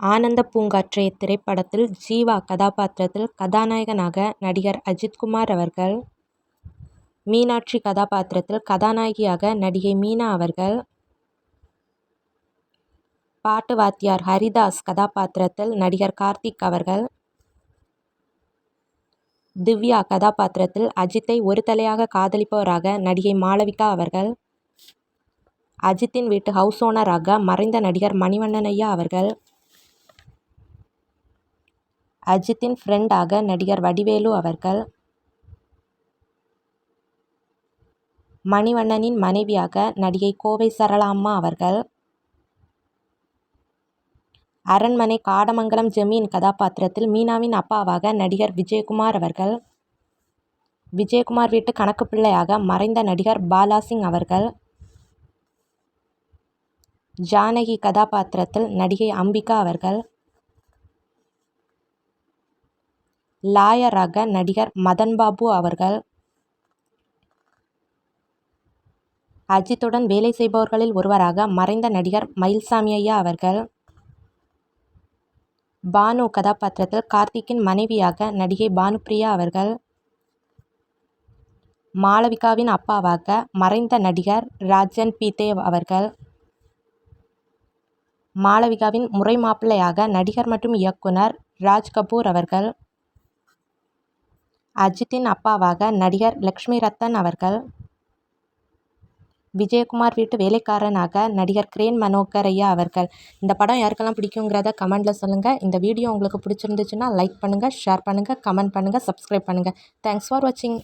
ஆனந்த பூங்காற்றே திரைப்படத்தில் ஜீவா கதாபாத்திரத்தில் கதாநாயகனாக நடிகர் அஜித்குமார் அவர்கள். மீனாட்சி கதாபாத்திரத்தில் கதாநாயகியாக நடிகை மீனா அவர்கள். பாட்டு வாத்தியார் ஹரிதாஸ் கதாபாத்திரத்தில் நடிகர் கார்த்திக் அவர்கள். திவ்யா கதாபாத்திரத்தில் அஜித்தை ஒரு தலையாக காதலிப்பவராக நடிகை மாளவிகா அவர்கள். அஜித்தின் வீட்டு ஹவுஸ் ஓனராக மறைந்த நடிகர் மணிவண்ணன் ஐயா அவர்கள். அஜித்தின் ஃப்ரெண்டாக நடிகர் வடிவேலு அவர்கள் மணிவண்ணனின் மனைவியாக நடிகை கோவை சரளாம்மா அவர்கள் அரண்மனை காடமங்கலம் ஜெமீன் கதாபாத்திரத்தில் மீனாவின் அப்பாவாக நடிகர் விஜயகுமார் அவர்கள். விஜயகுமார் வீட்டு கணக்கு பிள்ளையாக மறைந்த நடிகர் பாலாசிங் அவர்கள். ஜானகி கதாபாத்திரத்தில் நடிகை அம்பிகா அவர்கள். லாயராக நடிகர் மதன்பாபு அவர்கள் அஜித்துடன் வேலை செய்பவர்களில் ஒருவராக மறைந்த நடிகர் மயில்சாமி ஐயா அவர்கள். பானு கதாபாத்திரத்தில் கார்த்திக்கின் மனைவியாக நடிகை பானுப்ரியா அவர்கள். மாளவிகாவின் அப்பாவாக மறைந்த நடிகர் ராஜன் பிதேவ் அவர்கள். மாளவிகாவின் முறை மாப்பிள்ளையாக நடிகர் மற்றும் இயக்குனர் ராஜ் கபூர் அவர்கள். அஜித்தின் அப்பாவாக நடிகர் லக்ஷ்மி ரத்தன் அவர்கள். விஜயகுமார் வீட்டு வேலைக்காரனாக நடிகர் கிரேன் மனோகர் ஐயா அவர்கள். இந்த படம் யாருக்கெல்லாம் பிடிக்குங்கிறத கமெண்டில் சொல்லுங்கள் இந்த வீடியோ உங்களுக்கு பிடிச்சிருந்துச்சுன்னா லைக் பண்ணுங்கள் ஷேர் பண்ணுங்கள் கமெண்ட் பண்ணுங்கள் சப்ஸ்கிரைப் பண்ணுங்கள் தேங்க்ஸ் ஃபார் வாட்சிங்